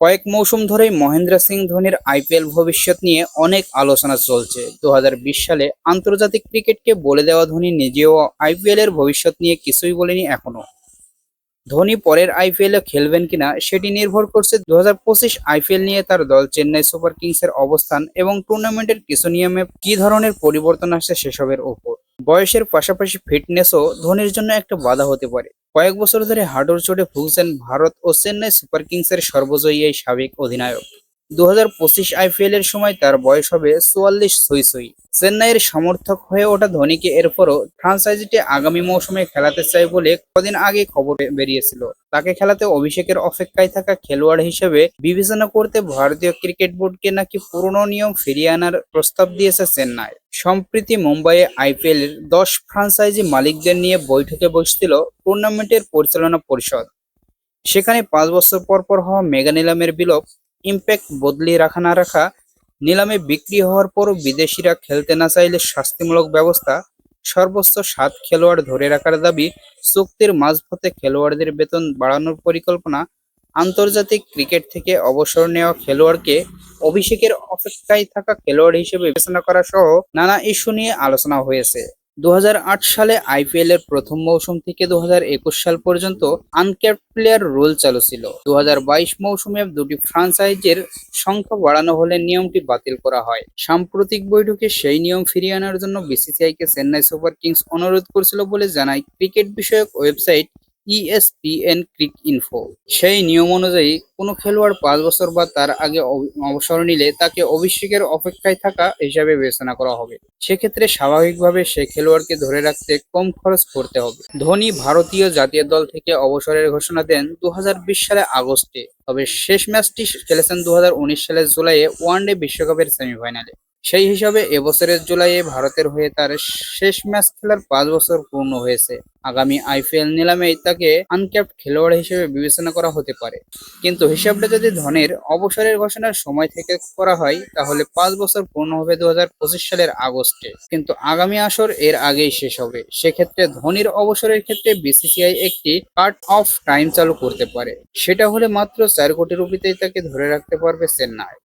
কয়েক মৌসুম ধরেই মহেন্দ্র সিং ধোনির আইপিএল ভবিষ্যৎ নিয়ে অনেক আলোচনা চলছে। দু হাজার বিশ সালে আন্তর্জাতিক ক্রিকেটকে বলে দেওয়া ধোনি নিজেও আইপিএল এর ভবিষ্যৎ নিয়ে কিছুই বলেনি এখনও। ধোনি পরের আইপিএল এ খেলবেন কিনা সেটি নির্ভর করছে দু হাজার পঁচিশ আইপিএল নিয়ে তার দল চেন্নাই সুপার কিংস এর অবস্থান এবং টুর্নামেন্টের কিছু নিয়মে কি ধরনের পরিবর্তন আসছে সেসবের ওপর। বয়সের পাশাপাশি ফিটনেসও ধোনির জন্য একটা বাধা হতে পারে। কয়েক বছর ধরে হাঁটুর চোটে ভুগছেন ভারত ও চেন্নাই সুপার কিংসের সর্বজয়ী এই সাবেক অধিনায়ক। দু হাজার পঁচিশ আইপিএল এর সময় তার বয়স হবে চুয়াল্লিশ ছই ছই চেন্নাইয়ের সমর্থক হয়ে ওঠা ধোনিকে এরপরও ফ্রাঞ্চাইজিটি আগামী মৌসুমে খেলাতে চায় বলে কদিন আগে খবর বেরিয়েছিল। তাকে খেলাতে অভিষেকের অপেক্ষায় থাকা খেলোয়াড় হিসেবে বিবেচনা করতে ভারতীয় ক্রিকেট বোর্ডকে নাকি পুরনো নিয়ম ফিরিয়ে আনার প্রস্তাব দিয়েছে চেন্নাই। সম্প্রতি মুম্বাইয়ে আইপিএল এর দশ ফ্রাঞ্চাইজি মালিকদের নিয়ে বৈঠকে বসছিল টুর্নামেন্টের পরিচালনা পরিষদ। সেখানে পাঁচ বছর পর পর হওয়া মেগা নিলামের বিলোপ ইম্প্যাক্ট বদলি রাখা না রাখা, নিলামে বিক্রি হওয়ার পরও বিদেশিরা খেলতে না চাইলে শাস্তিমূলক ব্যবস্থা, সর্বোচ্চ সাত খেলোয়াড় ধরে রাখার দাবি চুক্তির মাঝপথে খেলোয়াড়দের বেতন বাড়ানোর পরিকল্পনা, আন্তর্জাতিক ক্রিকেট থেকে অবসর নেওয়া খেলোয়াড়কে অভিষেকের অপেক্ষায় থাকা খেলোয়াড় হিসেবে বিবেচনা করা সহ নানা ইস্যু নিয়ে আলোচনা হয়েছে। দু হাজার আট সালে আইপিএল এর প্রথম মৌসুম থেকে দু হাজার একুশ সাল পর্যন্ত আনক্যাপড প্লেয়ার রোল চালু ছিল। দু হাজার বাইশ মৌসুমে দুটি ফ্রাঞ্চাইজের সংখ্যা বাড়ানো হলে নিয়মটি বাতিল করা হয়। সাম্প্রতিক বৈঠকে সেই নিয়ম ফিরিয়ে আনার জন্য বিসিসিআই কে চেন্নাই সুপার কিংস অনুরোধ করেছিল বলে জানায় ক্রিকেট বিষয়ক ওয়েবসাইট ইএসপিএন ক্রিক ইনফো সেই নিয়ম অনুযায়ী, কোনো খেলোয়াড় পাঁচ বছর বা তার আগে অব- অবসর নিলে তাকে অভিষেকের অপেক্ষায় থাকা হিসাবে বিবেচনা করা হবে। সেক্ষেত্রে স্বাভাবিকভাবে সে খেলোয়াড়কে ধরে রাখতে কম খরচ করতে হবে। ধোনি ভারতীয় জাতীয় দল থেকে অবসরের ঘোষণা দেন দু সালে আগস্টে। তবে শেষ ম্যাচটি খেলেছেন দু হাজার উনিশ সালের জুলাইয়ে ওয়ানডে বিশ্বকাপের সেমিফাইনালে। সেই হিসাবে এবছরের জুলাইয়ে ভারতের হয়ে তার শেষ ম্যাচ খেলার পাঁচ বছর পূর্ণ হয়েছে। আগামী আইপিএল নিলামে তাকে আনক্যাপ্ট খেলোয়াড় হিসেবে বিবেচনা করা হতে পারে। কিন্তু হিসাবটা যদি ধনের অবসরের ঘোষণার সময় থেকে করা হয়, তাহলে পাঁচ বছর পূর্ণ হবে দু হাজার পঁচিশ সালের আগস্টে। কিন্তু আগামী আসর এর আগেই শেষ হবে। সেক্ষেত্রে ধোনির অবসরের ক্ষেত্রে বিসিসিআই একটি কাট অফ টাইম চালু করতে পারে। সেটা হলে মাত্র চার কোটি রুপিতেই তাকে ধরে রাখতে পারবে চেন্নাই।